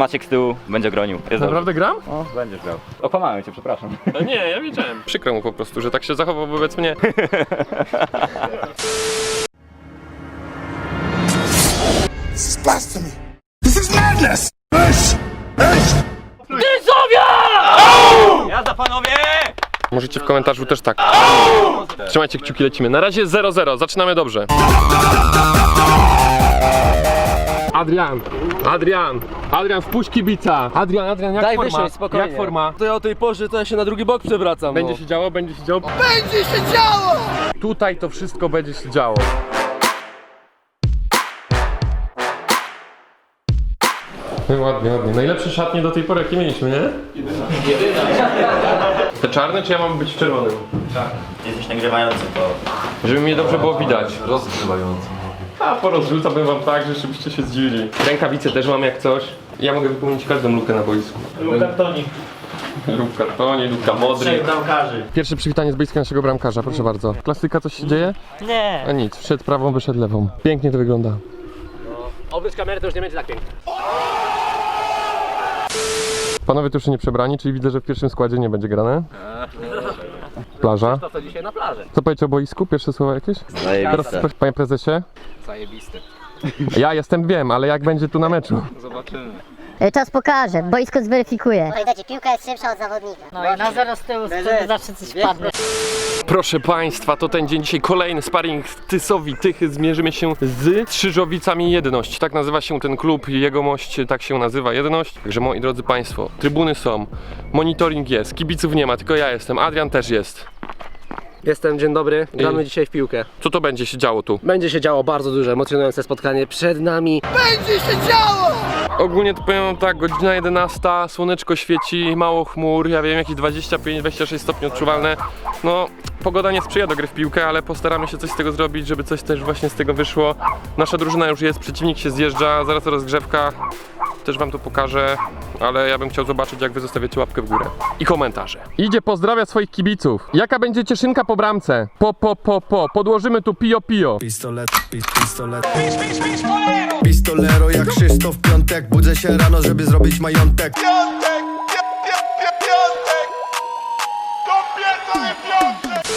Maciek z tyłu będzie gronił. Jest dobrze. Naprawdę gram? O, będziesz grał. Okłamałem cię, przepraszam. No nie, ja wiedziałem. Przykro mu po prostu, że tak się zachował wobec mnie. This is blasphemy. This is madness. This Jazda panowie! Możecie w komentarzu też tak. Trzymajcie kciuki, lecimy. Na razie 0-0, zaczynamy dobrze. Adrian, Adrian, Adrian, wpuść kibica. Adrian, Adrian, jak Daj forma? wysiąść, spokojnie. Jak forma? To ja o tej porze to ja się na drugi bok przewracam. Będzie no. się działo, będzie się działo. Będzie się działo! Tutaj to wszystko będzie się działo. No ładnie, ładnie. Najlepsze szatnie do tej pory jakie mieliśmy, nie? Jedyna. Te czarne, czy ja mam być w czerwonym? Jesteś nagrywający, to... Żeby mnie dobrze było widać. Rozgrywający. A porozrzucałbym wam tak, że żebyście się zdziwili. Rękawice też mam jak coś. Ja mogę wypełnić każdą lukę na boisku. Lub kartonik. Lub kartonie, lub modry. Trzech bramkarzy. Pierwsze przywitanie z boiska naszego bramkarza, proszę bardzo. Klasyka, coś się dzieje? Nie. A nic, wszedł prawą, wyszedł lewą. Pięknie to wygląda. Oprócz kamery to już nie będzie tak pięknie. Panowie tu już nie przebrani, czyli widzę, że w pierwszym składzie nie będzie grane. Plaża. To co dzisiaj na plaży. Co powiecie o boisku? Pierwsze słowa jakieś? Teraz, panie prezesie? Zajebiste. Ja jestem, wiem, ale jak będzie tu na meczu? E, Czas pokaże, boisko zweryfikuje. Pamiętajcie, piłka jest szybsza od zawodnika. No i na zero z tyłu wtedy zawsze coś padnie. Proszę Państwa, to ten dzień dzisiaj kolejny sparring Tysowi Tychy. Zmierzymy się z Krzyżowicami Jedność. Tak nazywa się ten klub, jegomość tak się nazywa Jedność. Także moi drodzy Państwo, trybuny są, monitoring jest, kibiców nie ma, tylko ja jestem, Adrian też jest. Jestem, dzień dobry. Gramy I- dzisiaj w piłkę. Co to będzie się działo tu? Będzie się działo bardzo duże, emocjonujące spotkanie. Przed nami Będzie się działo! Ogólnie to powiem tak, godzina 11, słoneczko świeci, mało chmur, ja wiem jakieś 25-26 stopni odczuwalne. No, pogoda nie sprzyja do gry w piłkę, ale postaramy się coś z tego zrobić, żeby coś też właśnie z tego wyszło. Nasza drużyna już jest, przeciwnik się zjeżdża, zaraz rozgrzewka, też wam to pokażę, ale ja bym chciał zobaczyć jak wy zostawiacie łapkę w górę. I komentarze. Idzie pozdrawia swoich kibiców. Jaka będzie cieszynka po bramce? Po, po, po, po. Podłożymy tu pio, pio. Pistolet, pi, pistolet Pistolero jak Krzysztof Piątek Budzę się rano, żeby zrobić majątek Piątek! Pi- pi- pi- Piątek! To pierdolę piątek!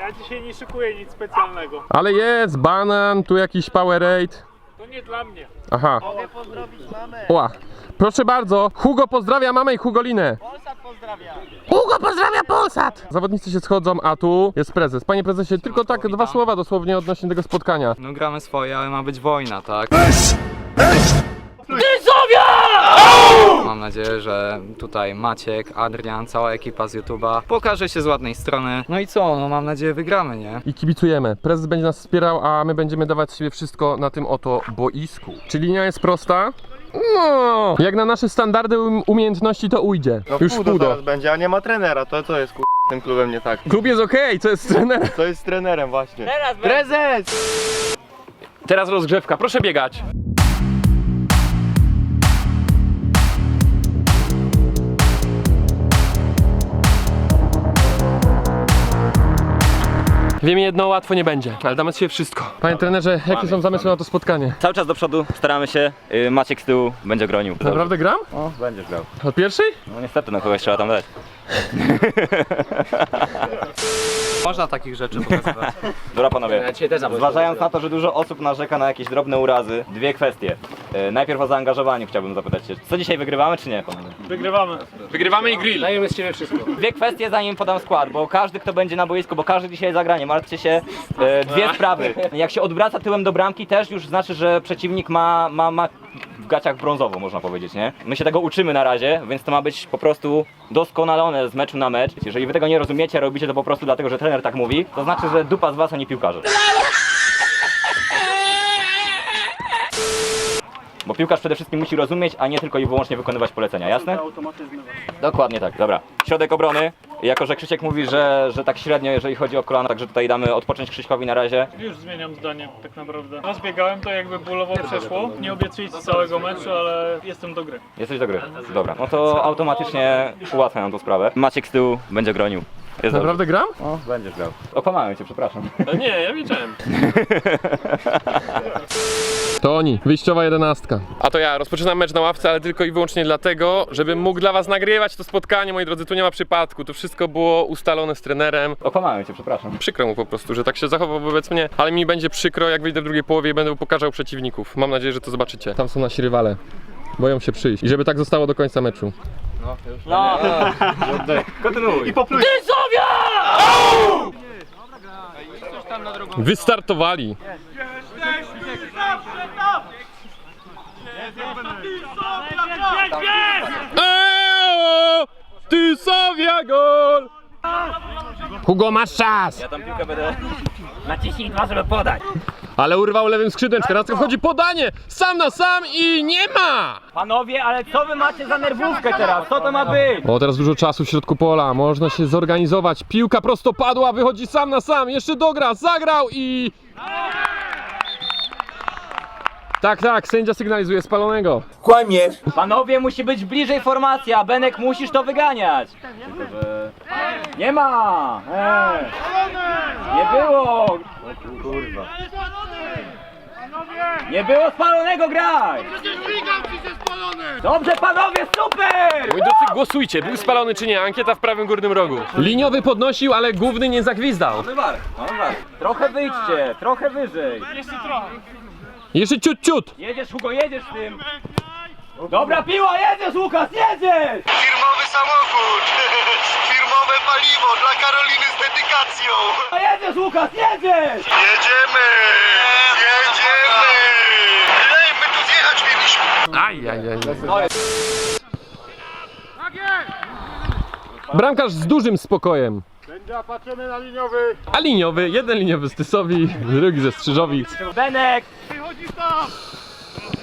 Ja dzisiaj nie szykuję nic specjalnego. Ale jest, banan, tu jakiś Powerade. To nie dla mnie. Aha. Mogę pozdrowić mamę. Ła. Proszę bardzo, Hugo pozdrawia mamę i Hugolinę. Polsat pozdrawia. Hugo pozdrawia Polsat! Zawodnicy się schodzą, a tu jest prezes. Panie prezesie, tylko tak dwa słowa dosłownie odnośnie tego spotkania. No gramy swoje, ale ma być wojna, tak? Mam nadzieję, że tutaj Maciek, Adrian, cała ekipa z YouTube'a pokaże się z ładnej strony. No i co, no mam nadzieję wygramy, nie? I kibicujemy. Prezes będzie nas wspierał, a my będziemy dawać z siebie wszystko na tym oto boisku. Czy linia jest prosta? No, jak na nasze standardy um- umiejętności to ujdzie. Już w pół do. teraz będzie, a nie ma trenera, to co jest kur... z tym klubem nie tak? Klub jest okej, co jest trener? Co jest z trenerem właśnie? Teraz Prezes! Teraz rozgrzewka, proszę biegać. Wiem jedno, łatwo nie będzie, ale damy sobie wszystko. Panie trenerze, jakie są zamysły na to spotkanie? Cały czas do przodu, staramy się. Y, Maciek z tyłu będzie gronił. Naprawdę gram? O, będziesz grał. Od pierwszej? No niestety, no kogoś trzeba tam dać. Można takich rzeczy pokazywać. Dobra panowie, zważając na to, że dużo osób narzeka na jakieś drobne urazy, dwie kwestie. Y, Najpierw o zaangażowaniu chciałbym zapytać się. Co dzisiaj wygrywamy czy nie panowie? Wygrywamy. Wygrywamy i grill. dajemy z ciebie wszystko. Dwie kwestie zanim podam skład, bo każdy kto będzie na boisku, bo każdy dzisiaj zagra, nie martwcie się, e, dwie sprawy. Jak się odwraca tyłem do bramki też już znaczy, że przeciwnik ma, ma, ma w gaciach brązowo można powiedzieć, nie? My się tego uczymy na razie, więc to ma być po prostu doskonalone z meczu na mecz. Jeżeli wy tego nie rozumiecie, robicie to po prostu dlatego, że trener tak mówi, to znaczy, że dupa z was, a nie piłkarze. Bo piłkarz przede wszystkim musi rozumieć, a nie tylko i wyłącznie wykonywać polecenia, jasne? Dokładnie tak, dobra. Środek obrony. Jako, że Krzysiek mówi, że, że tak średnio, jeżeli chodzi o kolana, także tutaj damy odpocząć Krzyśkowi na razie. Już zmieniam zdanie, tak naprawdę. Raz biegałem, to jakby bólowo przeszło. Nie obiecuję ci całego meczu, ale jestem do gry. Jesteś do gry. Dobra, no to automatycznie ułatwia nam tą sprawę. Maciek z tyłu będzie gronił. Jest Naprawdę gram? O, będziesz grał. Okłamałem cię, przepraszam. No nie, ja wiedziałem. To oni, wyjściowa jedenastka. A to ja, rozpoczynam mecz na ławce, ale tylko i wyłącznie dlatego, żebym mógł dla was nagrywać to spotkanie, moi drodzy, tu nie ma przypadku, to wszystko było ustalone z trenerem. Okłamałem cię, przepraszam. Przykro mu po prostu, że tak się zachował wobec mnie, ale mi będzie przykro, jak wyjdę w drugiej połowie i będę pokazał przeciwników. Mam nadzieję, że to zobaczycie. Tam są nasi rywale. Boją się przyjść. I żeby tak zostało do końca meczu. No, kontynuuj. I Wystartowali. Eee, ty Sowia gol! Hugo masz czas! Ja tam piłkę będę... Naciśnij dwa, żeby podać. Ale urwał lewym skrzydłem, teraz wchodzi podanie! Sam na sam i nie ma! Panowie, ale co wy macie za nerwówkę teraz? Co to ma być? O, teraz dużo czasu w środku pola, można się zorganizować. Piłka prosto padła, wychodzi sam na sam, jeszcze dogra, zagrał i... Tak, tak, sędzia sygnalizuje spalonego. Panowie, musi być bliżej formacja. Benek, musisz to wyganiać. Nie ma! Eee. Nie było! O kurwa. Nie było spalonego, graj! Dobrze, panowie, super! Drodzy, głosujcie, był spalony czy nie, ankieta w prawym górnym rogu. Liniowy podnosił, ale główny nie zagwizdał. Mamy war, mamy war. Trochę wyjdźcie, trochę wyżej. Jeszcze ciut, ciut. Jedziesz, Hugo, jedziesz z tym. Dobra piła, jedziesz, Łukasz, jedziesz! Firmowy samochód! Paliwo dla Karoliny z dedykacją! Jedziesz, Łukasz, jedziesz! Jedziemy! Jedziemy! Ej, my tu zjechać mieliśmy! Aj, aj, aj. Bramkarz z dużym spokojem. Sędzia, patrzymy na liniowy. A liniowy, jeden liniowy z Tysowi, drugi ze Strzyżowic. Benek!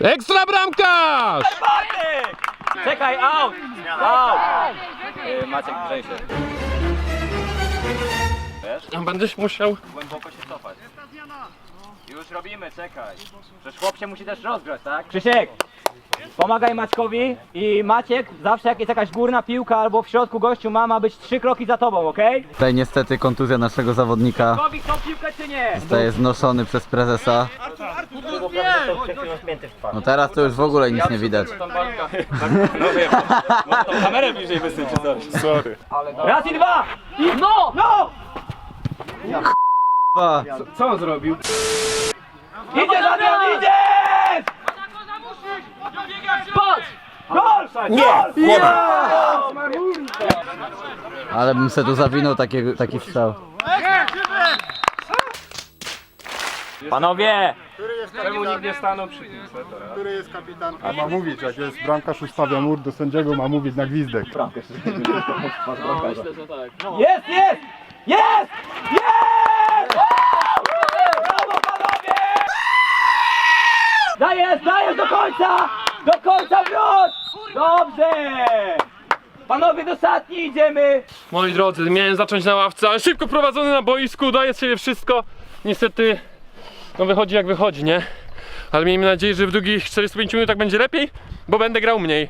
Ekstra bramkarz! Bartek! Czekaj, out! Out! Maciek, grzej się. Będziesz musiał. Głęboko się cofać. Już robimy, czekaj. Przecież chłop się musi też rozgrać, tak? Krzysiek! Pomagaj Maćkowi i Maciek, zawsze jak jest jakaś górna piłka albo w środku gościu ma, ma być trzy kroki za tobą, okej? Tutaj niestety kontuzja naszego zawodnika Okay? tą piłkę czy nie? zostaje znoszony przez prezesa. No teraz to już w ogóle nic nie widać. Kamerę bliżej wysyć. Sorry. Raz i dwa! I no! No! Dwa. Co on zrobił? Idziesz, Adrian, idziesz! Patrz! Gol! Nie! Nie! Ale bym se tu zawinął taki, taki strzał. Panowie! Czemu nikt nie stanął przy piłce Który jest kapitan? A ma mówić, jak jest bramkarz ustawia mur do sędziego, ma mówić na gwizdek. Jest, jest! Jest! Jest! Brawo panowie! Dajesz, dajesz do końca! Do końca wróć! Dobrze! Panowie do szatni idziemy! Moi drodzy, miałem zacząć na ławce, ale szybko prowadzony na boisku, daje z siebie wszystko. Niestety, no wychodzi jak wychodzi, nie? Ale miejmy nadzieję, że w drugich 45 minutach będzie lepiej, bo będę grał mniej.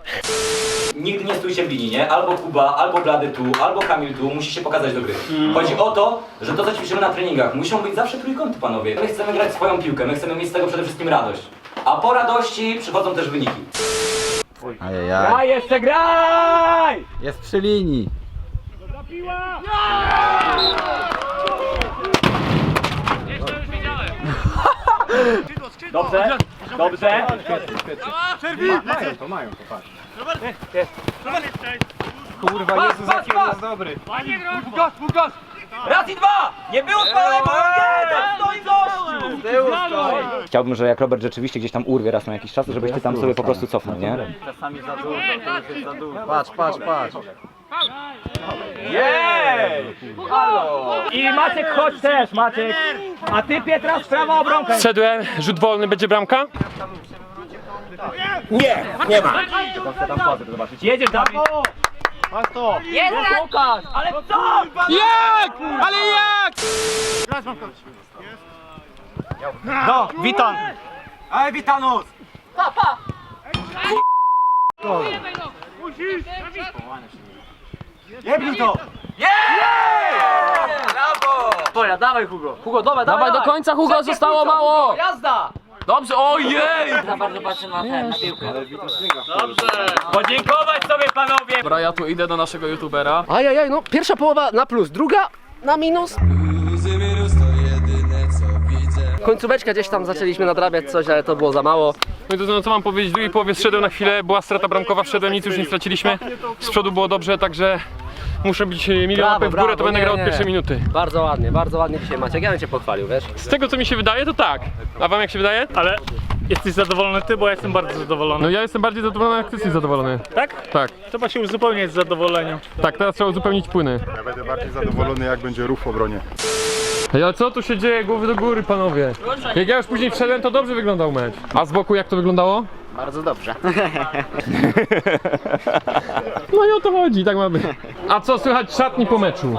Nigdy nie stójcie w linii, nie? Albo Kuba, albo Blady tu, albo Kamil tu, musi się pokazać do gry. Chodzi o to, że to co ćwiczymy na treningach, muszą być zawsze trójkąty, panowie. My chcemy grać swoją piłkę, my chcemy mieć z tego przede wszystkim radość. A po radości przychodzą też wyniki. Ajajaj. Jeszcze, graj! Jest przy linii. Dobrze, dobrze. Kurwa, Jezus, jaki on jest dobry. Raz i dwa! Nie było spalonego! Nie, tam stoi gościu! Chciałbym, że jak Robert rzeczywiście gdzieś tam urwie raz na jakiś czas, żebyś ty tam sobie po prostu cofnął, nie? Patrz, patrz, patrz. Jej! Halo! I Maciek, chodź też, Maciek! A ty, Pietra, z prawa obronkę! Szedłem, rzut wolny, będzie bramka? Jedziesz, Dawid! Masz to! Jest Łukasz! Ale co? Jak? Ale jak? No, witam! Ale Witanus! Twoja, dawaj Hugo. Hugo, dawaj, dawaj, dawaj. do końca Hugo, zostało mało. Jazda. Dobrze, ojej! Za bardzo patrzę na ten, na piłkę. Podziękować sobie panowie! Dobra, ja tu idę do naszego youtubera. Ajajaj, no pierwsza połowa na plus, druga na minus. Końcóweczka gdzieś tam zaczęliśmy nadrabiać coś, ale to było za mało. No i to no, co mam powiedzieć, w drugiej połowie zszedłem na chwilę, była strata bramkowa, wszedłem, nic już nie straciliśmy. Z przodu było dobrze, także muszę być milion Brawo, łapek w górę, brawo, to będę nie, grał od nie. pierwszej minuty. Bardzo ładnie, bardzo ładnie dzisiaj Maciek, ja bym cię pochwalił, wiesz? Z tego co mi się wydaje, to tak. A wam jak się wydaje? Ale jesteś zadowolony ty, bo ja jestem bardzo zadowolony. No ja jestem bardziej zadowolony, jak ty jesteś zadowolony. Tak? Tak, Trzeba się uzupełniać z zadowoleniem. tak, teraz trzeba uzupełnić płyny. Ja będę bardziej zadowolony jak będzie ruch w obronie. Ej, ale co tu się dzieje? Głowy do góry, panowie. Jak ja już później wszedłem, to dobrze wyglądał mecz. A z boku jak to wyglądało? Bardzo dobrze. No i o to chodzi, tak mamy. A co słychać w szatni po meczu?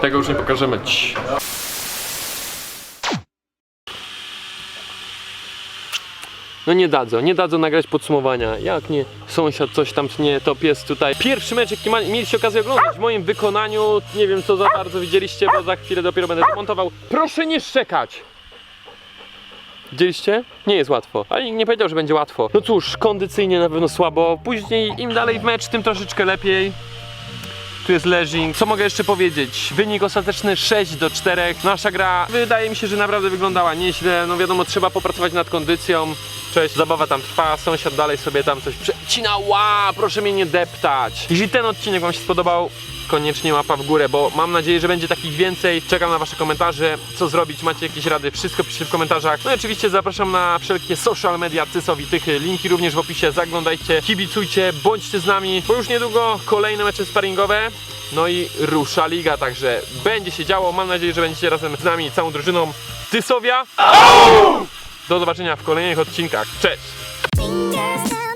Tego już nie pokażemy. Cii. No nie dadzą, nie dadzą nagrać podsumowania. Jak nie, sąsiad coś tam nie, to pies tutaj. Pierwszy mecz, jaki ma, mieliście okazję oglądać w moim wykonaniu. Nie wiem co za bardzo widzieliście, bo za chwilę dopiero będę to montował. Proszę nie szczekać! Widzieliście? Nie jest łatwo, ale nikt nie powiedział, że będzie łatwo. No cóż, kondycyjnie na pewno słabo. Później im dalej w mecz, tym troszeczkę lepiej. Tu jest Lezing. Co mogę jeszcze powiedzieć? Wynik ostateczny 6 do 4. Nasza gra wydaje mi się, że naprawdę wyglądała nieźle. No wiadomo, trzeba popracować nad kondycją. Cześć, zabawa tam trwa, sąsiad dalej sobie tam coś przecina. Ła, proszę mnie nie deptać. Jeśli ten odcinek Wam się spodobał, koniecznie łapa w górę, bo mam nadzieję, że będzie takich więcej. Czekam na Wasze komentarze, co zrobić, macie jakieś rady, wszystko piszcie w komentarzach. No i oczywiście zapraszam na wszelkie social media Cysowitych, linki również w opisie, zaglądajcie, kibicujcie, bądźcie z nami, bo już niedługo kolejne mecze sparingowe. No i rusza liga, także będzie się działo. Mam nadzieję, że będziecie razem z nami, całą drużyną Tysowia. Do zobaczenia w kolejnych odcinkach. Cześć! Fingers